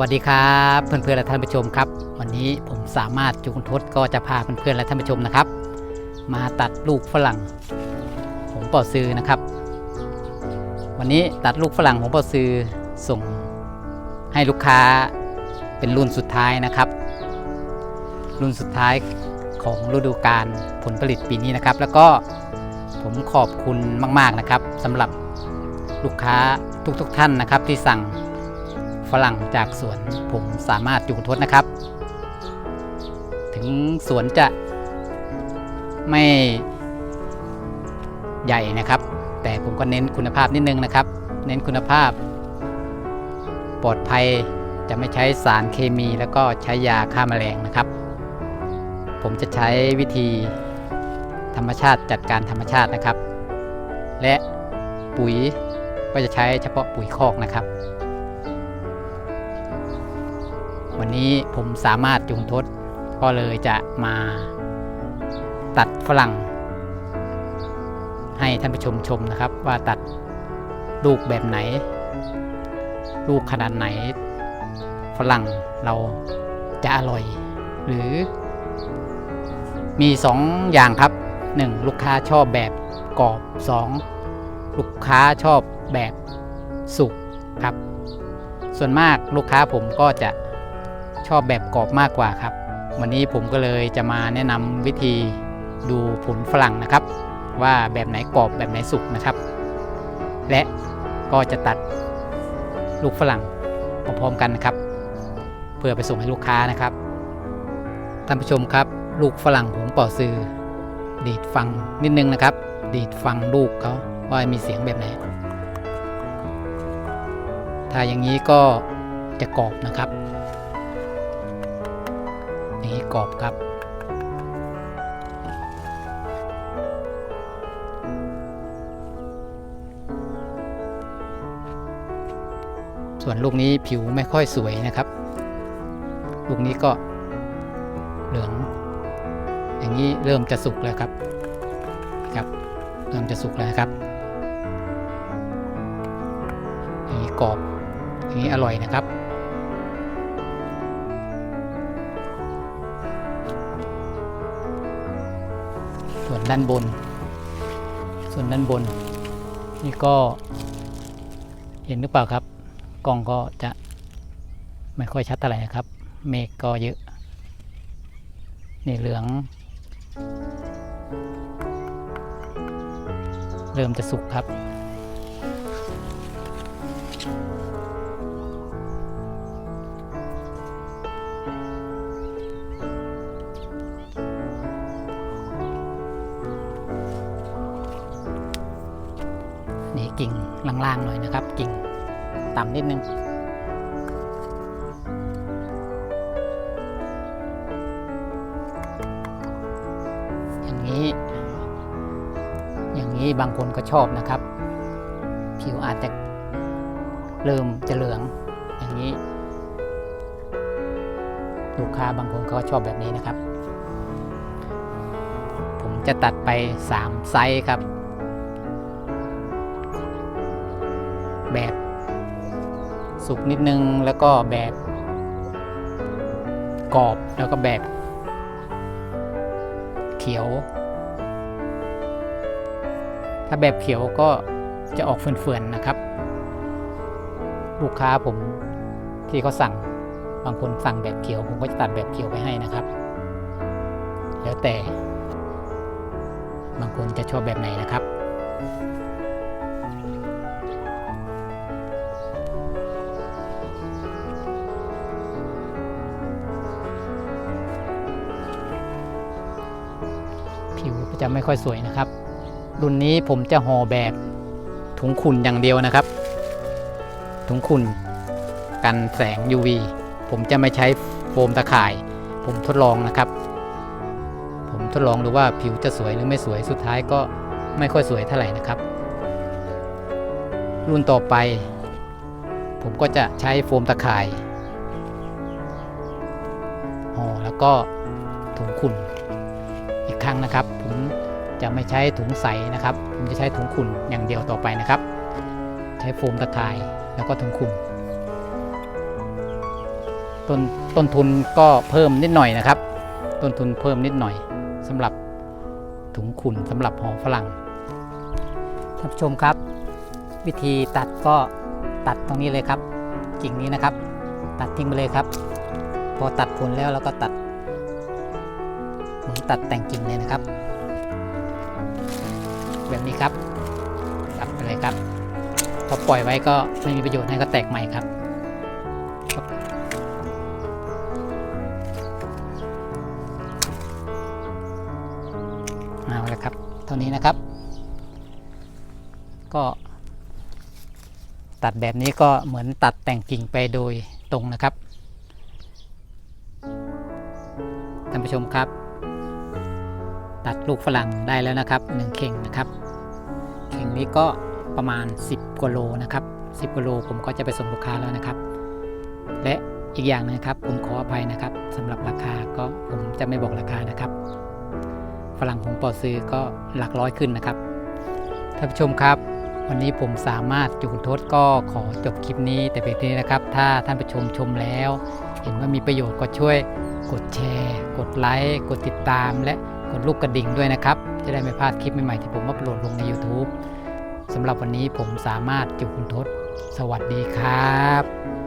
วัสดีครับเพื่อนๆและท่านผู้ชมครับ วันนี้ผมสามารถจุงทศก็จะพาเพื่อนๆและท่านผู้ชมนะครับ มาตัดลูกฝรั่งหงป่าซือนะครับ วันนี้ตัดลูกฝรั่งหงป่าซือส่งให้ลูกค้าเป็นรุ่นสุดท้ายนะครับ รุ่นสุดท้ายของฤดูกาลผลผลิตปีนี้นะครับ แล้วก็ผมขอบคุณมาก ๆนะครับสำหรับลูกค้าทุกๆทท่านนะครับที่สั่ง ฝรั่งจากสวนผมสามารถจุงทดนะครับ ถึงสวนจะไม่ใหญ่นะครับ แต่ผมก็เน้นคุณภาพนิดนึงนะครับ เน้นคุณภาพ ปลอดภัยจะไม่ใช้สารเคมีแล้วก็ใช้ยาฆ่าแมลงนะครับ ผมจะใช้วิธีธรรมชาติจัดการธรรมชาตินะครับ และปุ๋ยก็จะใช้เฉพาะปุ๋ยคอกนะครับ วันนี้ผมสามารถจุงทดก็เลยจะมาตัดฝรั่ง ให้ท่านผู้ชมชมนะครับ ว่าตัดลูกแบบไหน ลูกขนาดไหน ฝรั่งเราจะอร่อย หรือ มีสองอย่างครับ 1. ลูกค้าชอบแบบกรอบ 2. ลูกค้าชอบแบบสุกครับ ส่วนมากลูกค้าผมก็จะ ชอบแบบกรอบมากกว่าครับ วันนี้ผมก็เลยจะมาแนะนำวิธีดูผลฝรั่งนะครับ ว่าแบบไหนกรอบแบบไหนสุกนะครับ และก็จะตัดลูกฝรั่งพร้อมๆกันนะครับ เพื่อไปส่งให้ลูกค้านะครับท่านผู้ชมครับ ลูกฝรั่งหงเป่าซือ ดีดฟังนิดนึงนะครับ ดีดฟังลูกเขาว่ามีเสียงแบบไหน ถ้าอย่างนี้ก็จะกรอบนะครับีกรอบครับ ส่วนลูกนี้ผิวไม่ค่อยสวยนะครับ ลูกนี้ก็เหลือง อย่างนี้เริ่มจะสุกแล้วครับครับ เริ่มจะสุกแล้วครับอย่างนี้กรอบอย่างนี้อร่อยนะครับ ด้านบน ส่วนด้านบน นี่ก็เห็นหรือเปล่าครับ กล้องก็จะไม่ค่อยชัดเท่าไหร่นะครับ เมฆก็เยอะนี่เหลือง เริ่มจะสุกครับ กิ่งล่างๆหน่อยนะครับ กิ่งต่ำนิดนึงอย่างนี้ อย่างนี้บางคนก็ชอบนะครับ ผิวอาจจะเริ่มจะเหลืองอย่างนี้ ลูกค้าบางคนก็ชอบแบบนี้นะครับ ผมจะตัดไป 3 ไซส์ครับ แบบสุกนิดนึงแล้วก็แบบกรอบแล้วก็แบบเขียว ถ้าแบบเขียวก็จะออกเฟื่อนๆนะครับ ลูกค้าผมที่เขาสั่งบางคนสั่งแบบเขียว ผมก็จะตัดแบบเขียวไปให้นะครับ แล้วแต่ บางคนจะชอบแบบไหนนะครับ จะไม่ค่อยสวยนะครับ รุ่นนี้ผมจะห่อแบบถุงขุ่นอย่างเดียวนะครับ ถุงขุ่นกันแสง UV ผมจะไม่ใช้โฟมตะข่าย ผมทดลองนะครับ ผมทดลองดูว่าผิวจะสวยหรือไม่สวยสุดท้ายก็ไม่ค่อยสวยเท่าไหร่นะครับ รุ่นต่อไป ผมก็จะใช้โฟมตะข่ายห่อแล้วก็ถุงขุ่นอีกครั้งนะครับ ผม จะไม่ใช้ถุงใสนะครับ ผมจะใช้ถุงขุ่นอย่างเดียวต่อไปนะครับ ใช้โฟมตะข่ายแล้วก็ถุงขุ่นต้นต้นทุนก็เพิ่มนิดหน่อยนะครับ ต้นทุนเพิ่มนิดหน่อยสำหรับถุงขุ่นสำหรับห่อฝรั่งท่านผู้ชมครับ วิธีตัดก็ตัดตรงนี้เลยครับกิ่งนี้นะครับ ตัดทิ้งไปเลยครับ พอตัดผลแล้วเราก็ตัดเหมือนตัดแต่งกิ่งเลยนะครับ แบบนี้ครับตัดไปเลยครับพอปล่อยไว้ก็ไม่มีประโยชน์ให้ก็แตกใหม่ครับเอาละครับ เท่านี้นะครับ ก็ ตัดแบบนี้ก็เหมือนตัดแต่งกิ่งไปโดยตรงนะครับท่านผู้ชมครับ ตัดลูกฝรั่งได้แล้วนะครับหนึ่งเข่งนะครับ เข่งนี้ก็ประมาณ 10กิโลนะครับ10กิโลผมก็จะไปส่งลูกค้าแล้วนะครับ และอีกอย่างหนึงครับ ผมขออภัยนะครับสำหรับราคาก็ผมจะไม่บอกราคานะครับ ฝรั่งผมปอซื้อก็หลักร้อยขึ้นนะครับท่านผู้ชมครับ วันนี้ผมสามารถจุกุทศก็ขอจบคลิปนี้แต่เพียงเท่านี้นะครับ ถ้าท่านผู้ชมชมแล้ว เห็นว่ามีประโยชน์ก็ช่วยกดแชร์ กดไลค์กดติดตามและ ดลูกกระดิ่งด้วยนะครับ จะได้ไม่พลาดคลิปใหม่ๆที่ผมอัปโหลดลงใน YouTube สำหรับวันนี้ผมสามารถจุคุณทศ สวัสดีครับ